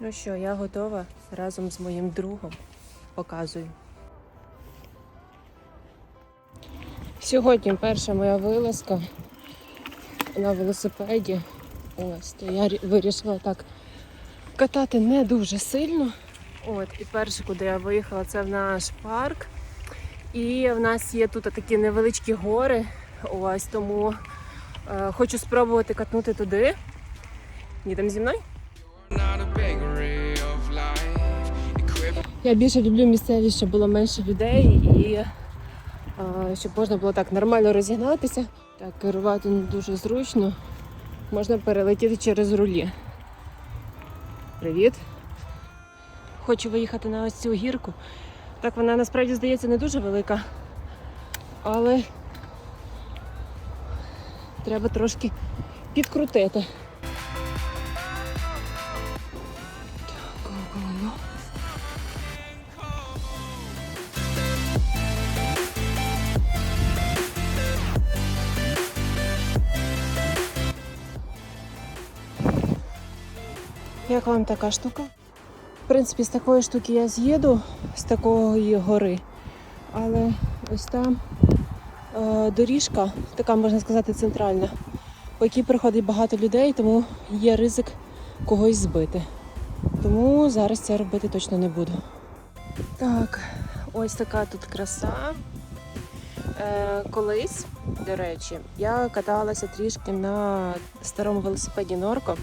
Ну що, я готова разом з моїм другом. Показую. Сьогодні перша моя вилазка на велосипеді. Ось, то я вирішила так катати не дуже сильно. От, і перше, куди я виїхала, це в наш парк. І в нас є тут такі невеличкі гори. Ось тому е, хочу спробувати катнути туди. Їдемо зі мною? Я більше люблю місцевість, щоб було менше людей і е, щоб можна було так нормально розігнатися. Так, керувати не дуже зручно. Можна перелетіти через рулі. Привіт. Хочу виїхати на ось цю гірку. Так, вона насправді здається не дуже велика, але треба трошки підкрутити. Як вам така штука? В принципі, з такої штуки я з'їду з такої гори. Але ось там е, доріжка, така можна сказати, центральна, по якій приходить багато людей, тому є ризик когось збити. Тому зараз це робити точно не буду. Так, ось така тут краса. Е, колись, до речі, я каталася трішки на старому велосипеді Норко.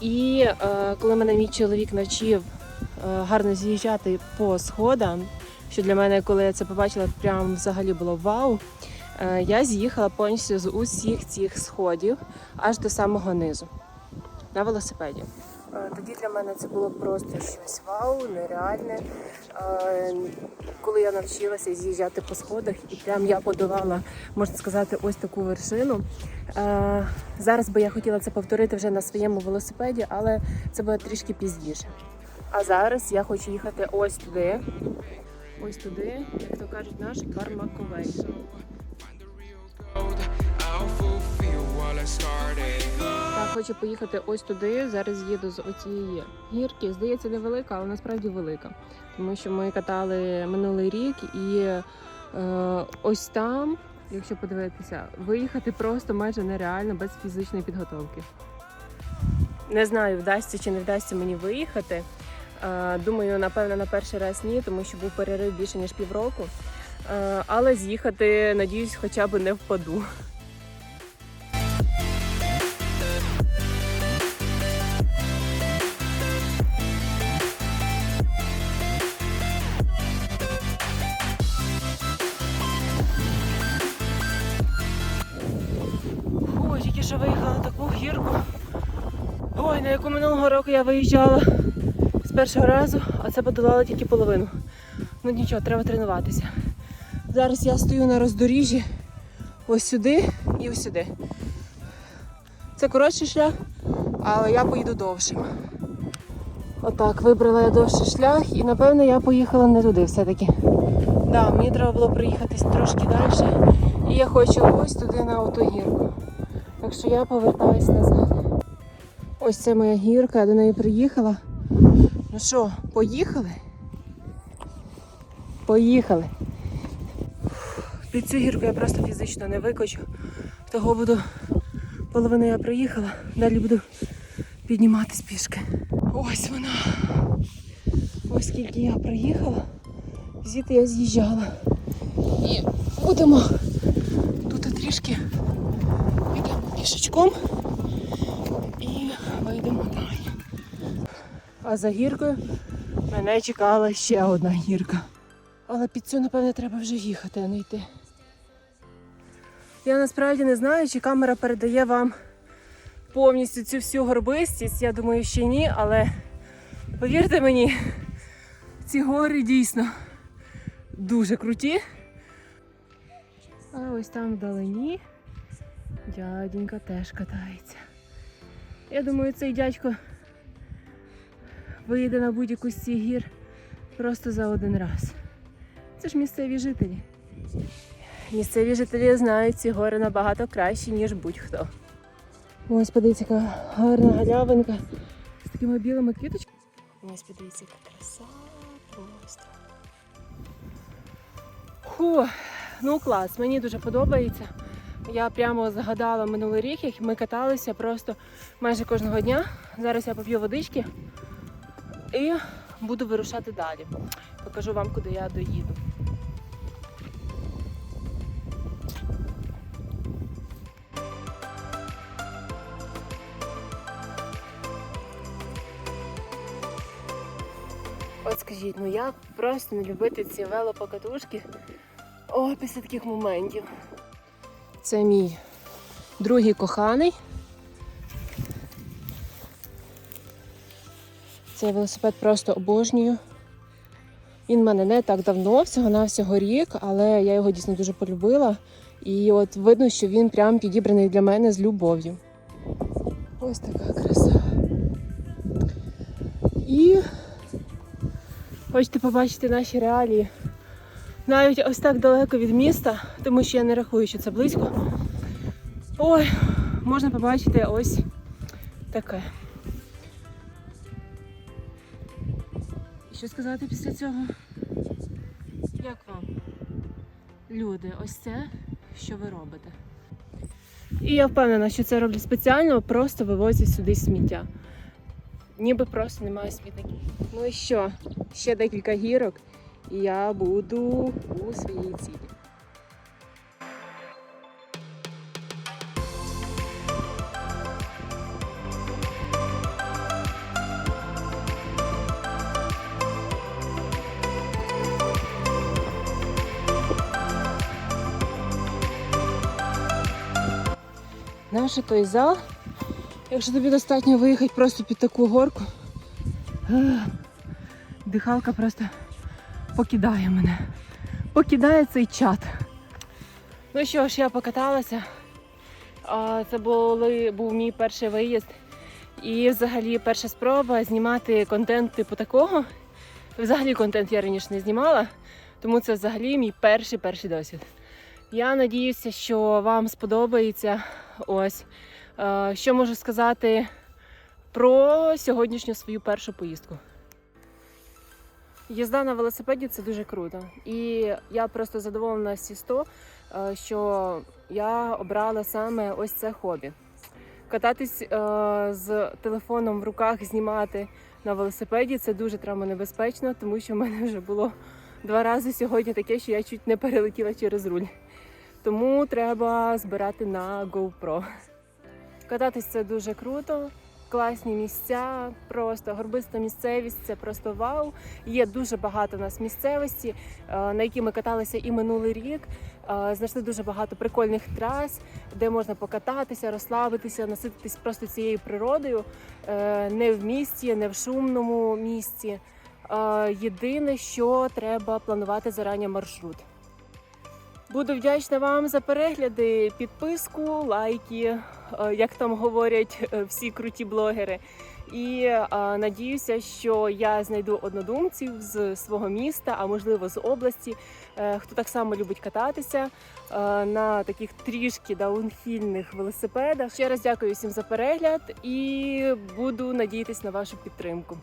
І е, коли мене мій чоловік навчив е, гарно з'їжджати по сходам, що для мене, коли я це побачила, прям взагалі було вау. е, я з'їхала повністю з усіх цих сходів аж до самого низу на велосипеді. Е, Тоді для мене це було просто щось вау, нереальне. Е, Коли я навчилася з'їжджати по сходах, і прям я подолала, можна сказати, ось таку вершину. Е, Зараз би я хотіла це повторити вже на своєму велосипеді, але це буде трішки пізніше. А зараз я хочу їхати ось туди. Ось туди, як то кажуть, наш Бармаковель. Хочу поїхати ось туди. Зараз їду з оцієї гірки. Здається, невелика, але насправді велика. Тому що ми катали минулий рік і е, ось там, якщо подивитися, виїхати просто майже нереально без фізичної підготовки. Не знаю, вдасться чи не вдасться мені виїхати. Е, Думаю, напевно, на перший раз ні, тому що був перерив більше ніж півроку. Е, Але з'їхати, надіюсь, хоча б не впаду. На яку минулого року я виїжджала з першого разу, а це подолала тільки половину. Ну нічого, треба тренуватися. Зараз я стою на роздоріжжі ось сюди і ось сюди. Це коротший шлях, але я поїду довшим. Отак, вибрала я довший шлях і напевно я поїхала не туди все-таки. Да, мені треба було проїхатись трошки далі. І я хочу ось туди на оту гірку. Так що я повертаюсь назад. Ось це моя гірка, я до неї приїхала. Ну що, поїхали? Поїхали. Під цю гірку я просто фізично не викочу. Того буду половину я проїхала, далі буду підніматись пішки. Ось вона. Ось скільки я проїхала. Звідти я з'їжджала. І будемо тут трішки підемо пішечком і вийдемо далі. А за гіркою мене чекала ще одна гірка. Але під цю, напевне, треба вже їхати, а не йти. Я насправді не знаю, чи камера передає вам повністю цю всю горбистість. Я думаю, ще ні, але повірте мені, ці гори дійсно дуже круті. А ось там вдалині дяденька теж катається. Я думаю, цей дядько вийде на будь-яку з цих гір просто за один раз. Це ж місцеві жителі. Місцеві жителі знають ці гори набагато краще, ніж будь-хто. Ось подивіться, яка гарна галявинка з такими білими квіточками. Ось подивіться, яка краса просто. Фу, ну клас, мені дуже подобається. Я прямо згадала минулий рік, як ми каталися просто майже кожного дня. Зараз я поп'ю водички і буду вирушати далі. Покажу вам, куди я доїду. От скажіть, ну як просто не любити ці велопокатушки О, після таких моментів. Це мій другий коханий. Цей велосипед просто обожнюю. Він в мене не так давно, всього-навсього рік, але я його дійсно дуже полюбила. І от видно, що він прям підібраний для мене з любов'ю. Ось така краса. І хочете побачити наші реалії. Навіть ось так далеко від міста, тому що я не рахую, що це близько. Ой, можна побачити ось таке. Що сказати після цього? Як вам? Люди, ось це, що ви робите. І я впевнена, що це роблять спеціально, просто вивозять сюди сміття. Ніби просто немає смітників. Ну і що? Ще декілька гірок, і я буду у своїй цілі. Наш той зал, якщо тобі достатньо виїхати просто під таку горку, дихалка просто покидає мене. Покидає цей чат. Ну що ж, я покаталася. Це були, був мій перший виїзд. І взагалі перша спроба знімати контент типу такого. Взагалі контент я раніше не знімала, тому це взагалі мій перший перший досвід. Я надіюся, що вам сподобається. Ось Е, що можу сказати про сьогоднішню свою першу поїздку. Їзда на велосипеді це дуже круто. І я просто задоволена 100, е, що я обрала саме ось це хобі. Кататись е, з телефоном в руках, знімати на велосипеді це дуже травмонебезпечно, тому що в мене вже було два рази сьогодні таке, що я чуть не перелетіла через руль. Тому треба збирати на GoPro. Кататись це дуже круто, класні місця, просто горбиста місцевість це просто вау. Є дуже багато у нас місцевості, е, на які ми каталися і минулий рік. Е, Знайшли дуже багато прикольних трас, де можна покататися, розслабитися, насититись просто цією природою, Е, не в місті, не в шумному місті. Е, Єдине, що треба планувати зарані маршрут. Буду вдячна вам за перегляди, підписку, лайки, е, як там говорять е, всі круті блогери. І е, надіюся, що я знайду однодумців з свого міста, а можливо з області, хто так само любить кататися на таких трішки даунхільних велосипедах. Ще раз дякую всім за перегляд і буду надіятись на вашу підтримку.